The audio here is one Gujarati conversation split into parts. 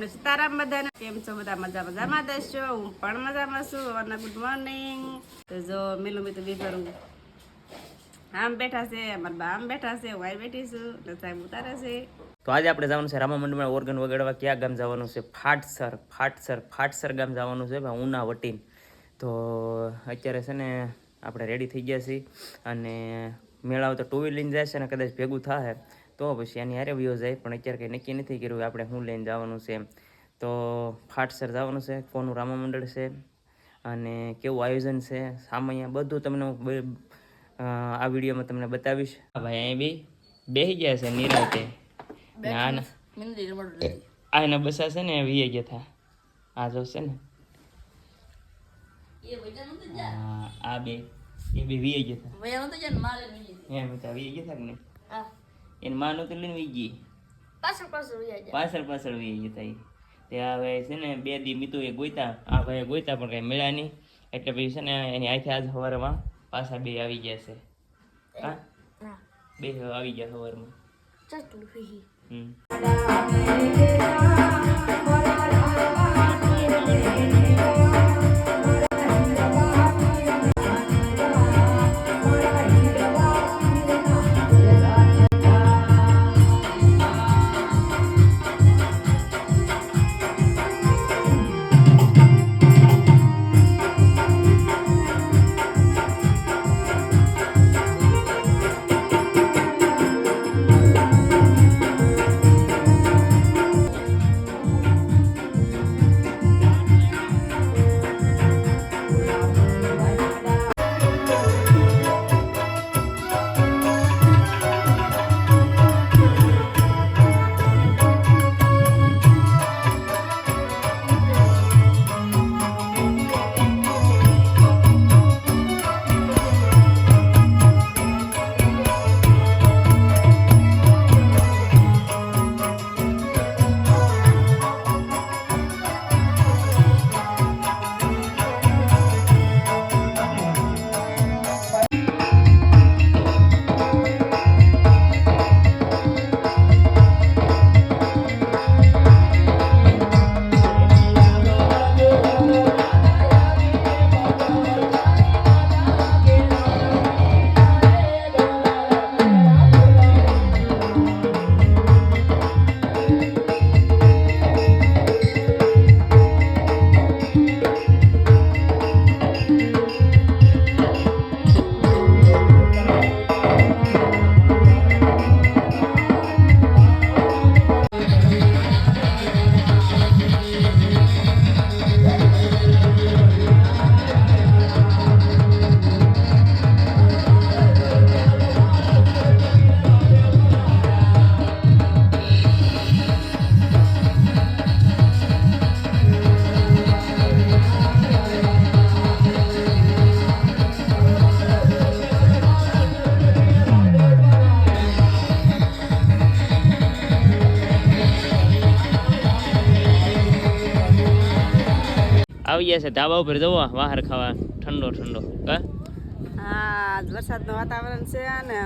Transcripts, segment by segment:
રામને સીતારામ બધાને. કેમ છો? બધા મજા મજામાં દેશો હું પણ મજામાં છું અને ગુડ મોર્નિંગ તો જો, મિલું મેં તો બી કરું આમ બેઠા છે અમારા બા આમ બેઠા છે, હું અહીં બેઠી છું, ને સાહેબ ઉતારે છે. તો આજે આપણે જવાનું છે રામા મંડળમાં ઓર્ગન વગાડવા. ક્યાં ગામ જવાનું છે? ફાટસર ફાટસર ફાટસર ગામ જવાનું છે ઉના વટીન. તો અત્યારે છે ને, આપણે રેડી થઈ ગયા છીએ અને મેળાઓ તો ટુ વ્હીલ લઈને જાય છે ને કદાચ ભેગું થાય તો પછી એની હારે વ્યૂ જાય. પણ અત્યારે કંઈ નક્કી નથી કર્યું આપણે શું લઈને જવાનું છે. તો ફાટસર જવાનું છે કોનું રામા મંડળ છે અને કેવું આયોજન છે સામૈયા બધું તમને હું આ વિડીયોમાં તમને બતાવીશ. હા ભાઈ અહીં બી બેસી ગયા છે નિરાતે. ને આના આ એના બસા છે ને વીએ ગયા હતા આ જો છે ને. આ બે. એ બે વીએ ગયા થા. એમ તો વી ગયા થા ને એને માનો નહોતું લઈને વી ગઈ પાછળ પાછળ વી ગયા. થા ઈ. તે હવે છે ને બે દી મીતુ એ ગોઈતા આ ભાઈ ગોઈતા પણ કઈ મળ્યા નહીં. એટલે પછી છે ને એની આથી આજ સવારમાં પાછા બે આવી ગયા છે. હા? બે આવી ગયા સવારમાં હમ. આવી ગયા છે. ધાબા ઉપર જવો બહાર ખાવા. ઠંડો ઠંડો. હા આજ વરસાદનું વાતાવરણ છે અને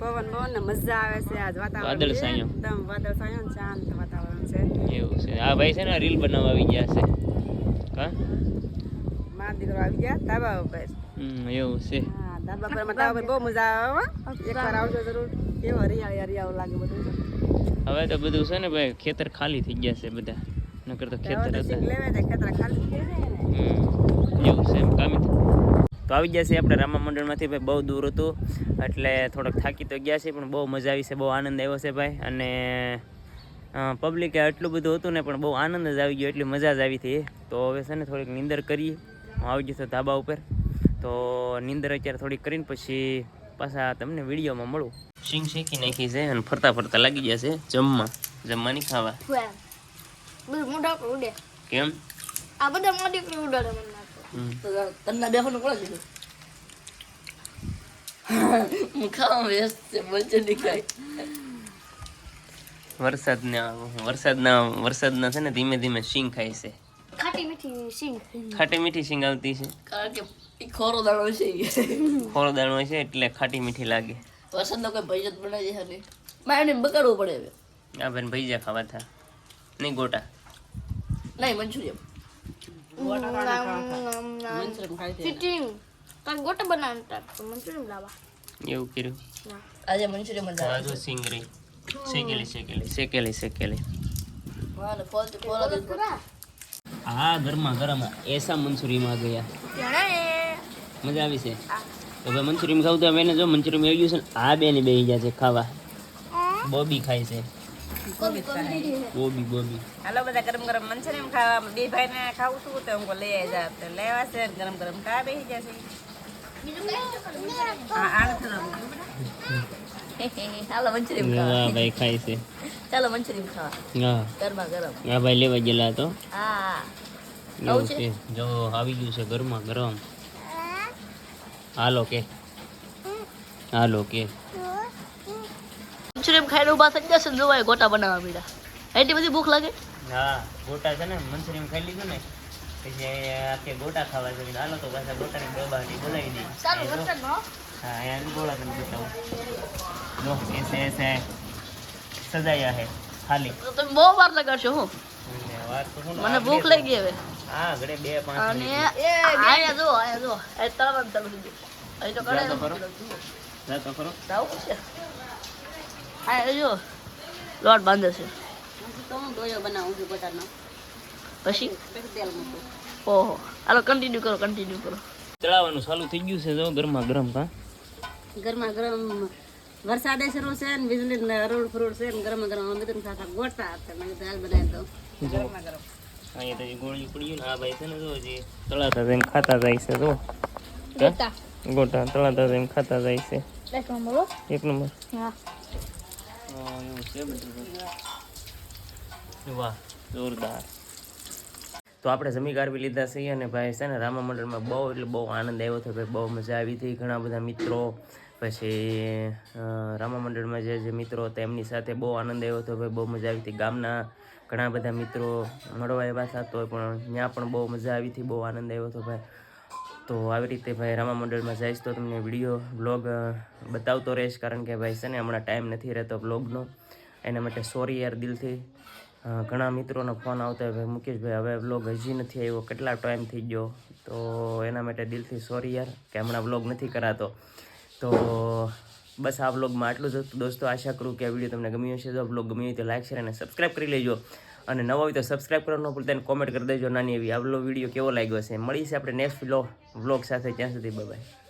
પવન પવન મજા આવે છે આજ વાતાવરણ વાદળ. એકદમ વાદળ છાંયો ને શાંત વાતાવરણ છે. એવું છે. આ ભાઈ છે ને રીલ બનાવવા આવી ગયા છે. હા મારા દીકરો આવી ગયા ધાબા ઉપર. એવું છે. હા ધાબા પર ધાબા પર બહુ મજા આવે એકવાર આવજો જરૂર. કેવો હરિયાળી હરિયાળું લાગે બધું. હવે તો બધું છે ને ભાઈ ખેતર ખાલી થઈ ગયા છે બધા. નકર તો ખેતર હતા એવું છે એમ કામી તો આવી ગયા છે આપણે રામા મંડળમાંથી ભાઈ બહુ દૂર હતું. એટલે થોડોક થાકી તો ગયા છે પણ બહુ મજા આવી છે બહુ આનંદ આવ્યો છે ભાઈ. અને પબ્લિકે એટલું બધું હતું ને પણ બહુ આનંદ જ આવી ગયો એટલી મજા જ આવી હતી. તો હવે છે ને થોડીક નીંદર કરીએ હું આવી ગયો છું ધાબા ઉપર. તો નીંદર અત્યારે થોડીક કરીને પછી પાછા તમને વિડીયોમાં મળું. સિંગ શેકી નાખી છે અને ફરતા ફરતા લાગી ગયા છે જમવા. જમવાની ખાવા. બધું મોઢા પર ઉડે કેમ આ બધા મોઢી દીકરી ઉડાડે મને નાખો. તન્ના બેહવાનું કોણ હું ખાવા વ્યસ્ત છે બચે નીકળાય વરસાદના વરસાદના વરસાદના છે ને ધીમે ધીમે શીંગ ખાય છે ખાટી મીઠી સિંગ ખાટી મીઠી શીંગ આવતી છે કારણ કે એ ખોરો દાણો છે ખોરો દાણો છે એટલે ખાટી મીઠી લાગે વરસાદનો કોઈ ભૈજત બનાવી છે ને મારે બગાડવું પડે હવે આ બેન ભૈજા ખાવા થા નહીં ગોટા નહીં ગોટે બનાવવાનું તાર મંચુરિયન એવું કર્યું? આજે આ સિંગરી. શેકેલી શેકેલી શેકેલી શેકેલી. હા ને ફોલ તો ફોલ જ હા ગરમા ગરમ એસા મંચુરીમાં ગયા. મજા આવી છે? તો ભાઈ મંચુરિયન ખાવું તો જો મંચુરિયન આવી ગયું છે ને આ બેની બે ગયા છે ખાવા. બોબી ખાય છે. બોબી બોબી હાલો બધા ગરમ ગરમ મંચુરિયન ખાવા બે ભાઈ ને ખાવું છું તો હું લઈ આવી તો લેવા છે ગરમ ગરમ ખાવા બેસી જશે હા ચાલો મંચુરિયન ખાવા. ભાઈ ખાય છે. ચાલો મંચુરિયન ખાવા. ગરમા ગરમ. હા ભાઈ લેવા ગયેલા તો? હા. જો આવી ગયું છે ગરમા ગરમ. હાલો કે. હાલો કે. મંચુરિયમ ખાઈને ઊભા થઈ જશે ને જોવાય ગોટા બનાવવા મીડા એટલી બધી ભૂખ લાગે? હા ગોટા છે ને મંચુરિયમ ખાઈ લીધું ને પછી આખે ગોટા ખાવા જોઈએ હાલો તો પાછા ગોટાની ડબ્બાની બોલાવી દઈએ. હા. એમ ગોળા તમે બતાવો. જો એસે એસે. સજાયા હે ખાલી. તમે બહુ વાર લગાડશો હું? મને ભૂખ લઈ ગઈ હવે. હા ઘરે બે પાંચ અને એ આયા જો આયા જો એ તળવા તળવા અહીં તો કરે તો કરો જાવ છે? આયા જો લોટ બાંધે છે. પછી? ઓહો હાલો કન્ટિન્યુ કરો કન્ટિન્યુ કરો. ચડાવવાનું ચાલુ થઈ ગયું છે જો ગરમા ગરમ કા ગરમા ગરમ વરસાદે શરૂ છે ને વીજળી ને રોડ ફરોડ છે ને ગરમા ગરમ અમૃત ખાતા ગોટા હતા. મને કીધું બનાવી બનાવી દઉં. ગરમ અહીંયા તો ગોળી પડી ને આ ભાઈ છે ને જો જે તળાતા તેમ ખાતા જાય છે જો. ગોટા. ગોટા તળાતા તેમ ખાતા જાય છે. એક નંબર એક નંબર. હા, એવું છે બધું વાહ. જોરદાર. તો આપણે જમી કારવી લીધા છીએ અને ભાઈ છે ને રામા મંડળમાં બહુ એટલે બહુ આનંદ આવ્યો હતો. ભાઈ બહુ મજા આવી હતી ઘણા બધા મિત્રો. પછી રામા મંડળમાં જે જે મિત્રો હતા એમની સાથે બહુ આનંદ આવ્યો હતો. ભાઈ બહુ મજા આવી હતી. ગામના ઘણા બધા મિત્રો મળવા આવ્યા હતા તો પણ ત્યાં પણ બહુ મજા આવી હતી બહુ આનંદ આવ્યો હતો ભાઈ. તો આવી રીતે ભાઈ રામા મંડળમાં જઈશ તો તમને વીડિયો બ્લોગ બતાવતો રહીશ. કારણ કે ભાઈ છે ને હમણાં ટાઈમ નથી રહેતો બ્લોગનો એના માટે સોરી યાર દિલથી. ઘણા મિત્રોનો ફોન આવતો હોય ભાઈ મુકેશભાઈ હવે બ્લોગ હજી નથી આવ્યો. કેટલા ટાઈમ થઈ ગયો? તો એના માટે દિલથી સોરી યાર કે હમણાં બ્લોગ નથી કરાતો. તો બસ આ બ્લોગમાં આટલું જ હતું. દોસ્તો, આશા કરું કે આ વીડિયો તમને ગમ્યો હશે. જો બ્લોગ ગમ્યો હોય તો લાઈક, શેર અને સબસ્ક્રાઈબ કરી લેજો. અને નવા હોય તો સબસ્ક્રાઈબ કરવાનું ભૂલતા નહીં કોમેન્ટ કરી દેજો. નાની એવી આવલો વીડિયો કેવો લાગ્યો છે? મળીશું આપણે નેક્સ્ટ વ્લોગ સાથે. ત્યાં સુધી બાય